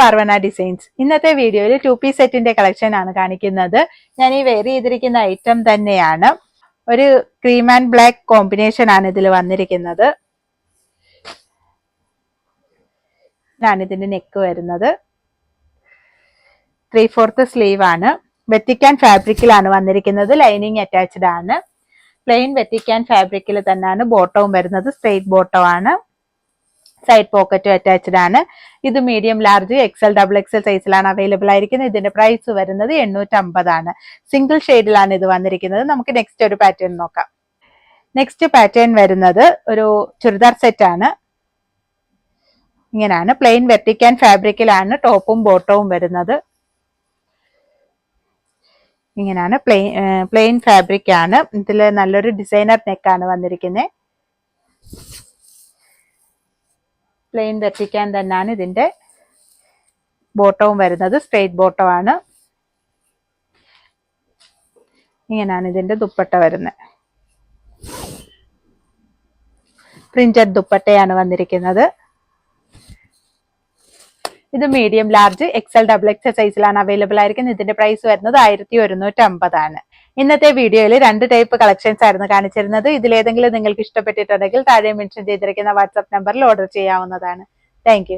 പാർവന designs. ഇന്നത്തെ വീഡിയോയിൽ to piece സെറ്റിന്റെ കളക്ഷൻ ആണ് കാണിക്കുന്നത്. ഞാൻ ഈ വെയർ ചെയ്തിരിക്കുന്ന ഐറ്റം തന്നെയാണ്. ഒരു ക്രീം ആൻഡ് ബ്ലാക്ക് കോമ്പിനേഷൻ ആണ് ഇതിൽ വന്നിരിക്കുന്നത്. ആണ് ഇതിന്റെ നെക്ക് വരുന്നത്. ത്രീ ഫോർത്ത് സ്ലീവ് ആണ് വെറ്റിക്കാൻ ഫാബ്രിക്കിലാണ് വന്നിരിക്കുന്നത്. ലൈനിങ് അറ്റാച്ച്ഡ് ആണ്. പ്ലെയിൻ വെറ്റിക്കാൻ ഫാബ്രിക്കിൽ തന്നെയാണ് ബോട്ടവും വരുന്നത്. സ്ട്രെയിറ്റ് ബോട്ടം ആണ്. സൈഡ് പോക്കറ്റും അറ്റാച്ച്ഡ് ആണ്. ഇത് medium large XL double XL സൈസിലാണ് അവൈലബിൾ ആയിരിക്കുന്നത്. ഇതിന്റെ പ്രൈസ് വരുന്നത് എണ്ണൂറ്റി അമ്പതാണ് സിംഗിൾ ഷെയ്ഡിലാണ് ഇത് വന്നിരിക്കുന്നത്. നമുക്ക് നെക്സ്റ്റ് ഒരു പാറ്റേൺ നോക്കാം. നെക്സ്റ്റ് പാറ്റേൺ വരുന്നത് ഒരു ചുരിദാർ സെറ്റ് ആണ്. ഇങ്ങനെയാണ്. പ്ലെയിൻ വെർട്ടിക്കാൻ ഫാബ്രിക്കിലാണ് ടോപ്പും ബോട്ടവും വരുന്നത്. ഇങ്ങനെയാണ്. പ്ലെയിൻ പ്ലെയിൻ ഫാബ്രിക് ആണ്. ഇതിൽ നല്ലൊരു ഡിസൈനർ നെക്കാണ് വന്നിരിക്കുന്നത് പ്ലെയിൻ വെട്ടിക്കാൻ തന്നെയാണ് ഇതിന്റെ ബോട്ടവും വരുന്നത്. സ്ട്രെയിറ്റ് ബോട്ടം ആണ്. ഇങ്ങനെയാണ് ഇതിന്റെ ദുപ്പട്ട വരുന്നത്. പ്രിന്റഡ് ദുപ്പട്ടയാണ് വന്നിരിക്കുന്നത്. ഇത് medium large XL double XL സൈസിലാണ് അവൈലബിൾ ആയിരിക്കുന്നത്. ഇതിന്റെ പ്രൈസ് വരുന്നത് ആയിരത്തി ഒരുന്നൂറ്റി അമ്പതാണ് ഇന്നത്തെ വീഡിയോയിൽ രണ്ട് ടൈപ്പ് കളക്ഷൻസ് ആയിരുന്നു കാണിച്ചിരുന്നത്. ഇതിലേതെങ്കിലും നിങ്ങൾക്ക് ഇഷ്ടപ്പെട്ടിട്ടുണ്ടെങ്കിൽ താഴെ മെൻഷൻ ചെയ്തിരിക്കുന്ന വാട്സ്ആപ്പ് നമ്പറിൽ ഓർഡർ ചെയ്യാവുന്നതാണ്. താങ്ക്